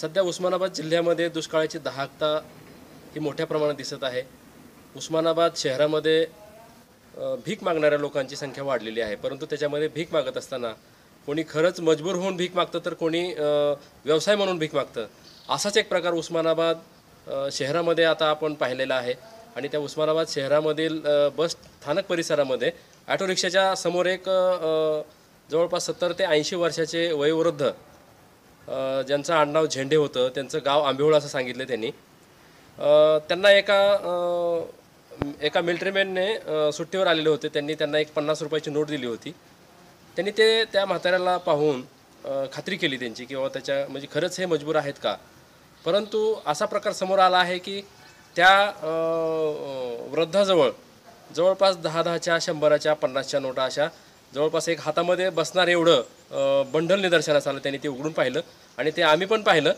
सध्या उस्मानाबाद जिल्ह्यामध्ये दुष्काळाची दाहकता ही मोठ्या प्रमाणात दिसत आहे. उस्मानाबाद शहरामध्ये भीक मागणाऱ्या लोकांची संख्या वाढलेली आहे. परंतु त्याच्यामध्ये भीक मागत असताना कोणी खरंच मजबूर होऊन भीक मागतं तर कोणी व्यवसाय म्हणून भीक मागतं. असाच एक प्रकार उस्मानाबाद शहरामध्ये आता आपण पाहिलेला आहे. आणि त्या उस्मानाबाद शहरामधील बस स्थानक परिसरामध्ये ऑटो रिक्षाच्या समोर एक जवळपास सत्तर ते ऐंशी वर्षाचे वयोवृद्ध ज्यांचं आडनाव झेंडे होतं त्यांचं गाव आंबिवळ असं सांगितलं त्यांनी. त्यांना एका एका मिलिटरीमॅनने सुट्टीवर आलेले होते. त्यांनी त्यांना एक पन्नास रुपयाची नोट दिली होती. त्यांनी ते त्या म्हाताऱ्याला पाहून खात्री केली त्यांची किंवा त्याच्या म्हणजे खरंच हे मजबूर आहेत का? परंतु असा प्रकार समोर आला आहे की त्या वृद्धाजवळ जवळपास दहा दहाच्या शंभराच्या पन्नासच्या नोटा अशा जवळपास एक हातामध्ये बसणार एवढं बंडल निदर्शनास आलं त्यांनी ते उघडून पाहिलं आणि ते आम्ही पण पाहिलं.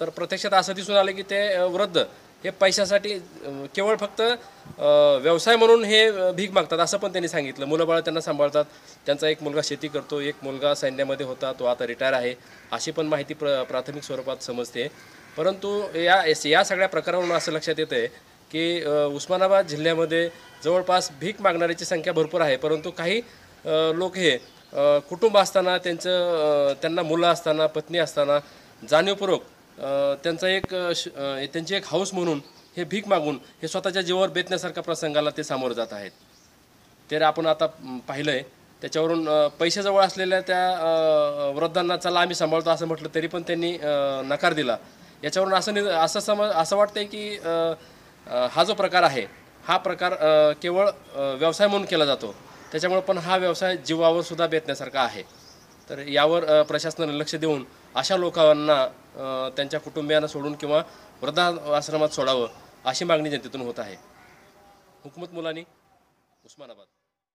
तर प्रत्यक्षात असं दिसून आलं की ते वृद्ध हे पैशासाठी केवळ फक्त व्यवसाय म्हणून हे भीक मागतात असं पण त्यांनी सांगितलं. मुलंबाळं त्यांना सांभाळतात. त्यांचा एक मुलगा शेती करतो एक मुलगा सैन्यामध्ये होता तो आता रिटायर आहे. अशी पण माहिती प्र प्राथमिक स्वरूपात समजते. परंतु या या सगळ्या प्रकारावरून असं लक्षात येतं आहे की उस्मानाबाद जिल्ह्यामध्ये जवळपास भीक मागणाऱ्याची संख्या भरपूर आहे. परंतु काही लोक हे कुटुंब असताना त्यांचं त्यांना मुलं असताना पत्नी असताना जाणीवपूर्वक त्यांचा एक श- त्यांची एक हाऊस म्हणून हे भीक मागून हे स्वतःच्या जीवावर बेतण्यासारख्या प्रसंगाला ते सामोरं जात आहेत. तर आपण आता पाहिलं आहे त्याच्यावरून पैशाजवळ असलेल्या त्या वृद्धांना चला आम्ही सांभाळतो असं म्हटलं तरी पण त्यांनी नकार दिला. याच्यावरून असं नि असं समज असं वाटतंय की हा जो प्रकार आहे हा प्रकार केवळ व्यवसाय म्हणून केला जातो. त्याच्यामुळे पण हा व्यवसाय जीवावर सुद्धा बेतण्यासारखा आहे. तर यावर प्रशासनाने लक्ष देऊन अशा लोकांना त्यांच्या कुटुंबियांना सोडून किंवा वृद्धाश्रमात सोडावं अशी मागणी जनतेतून होत आहे. हुकमत मुलानी उस्मानाबाद.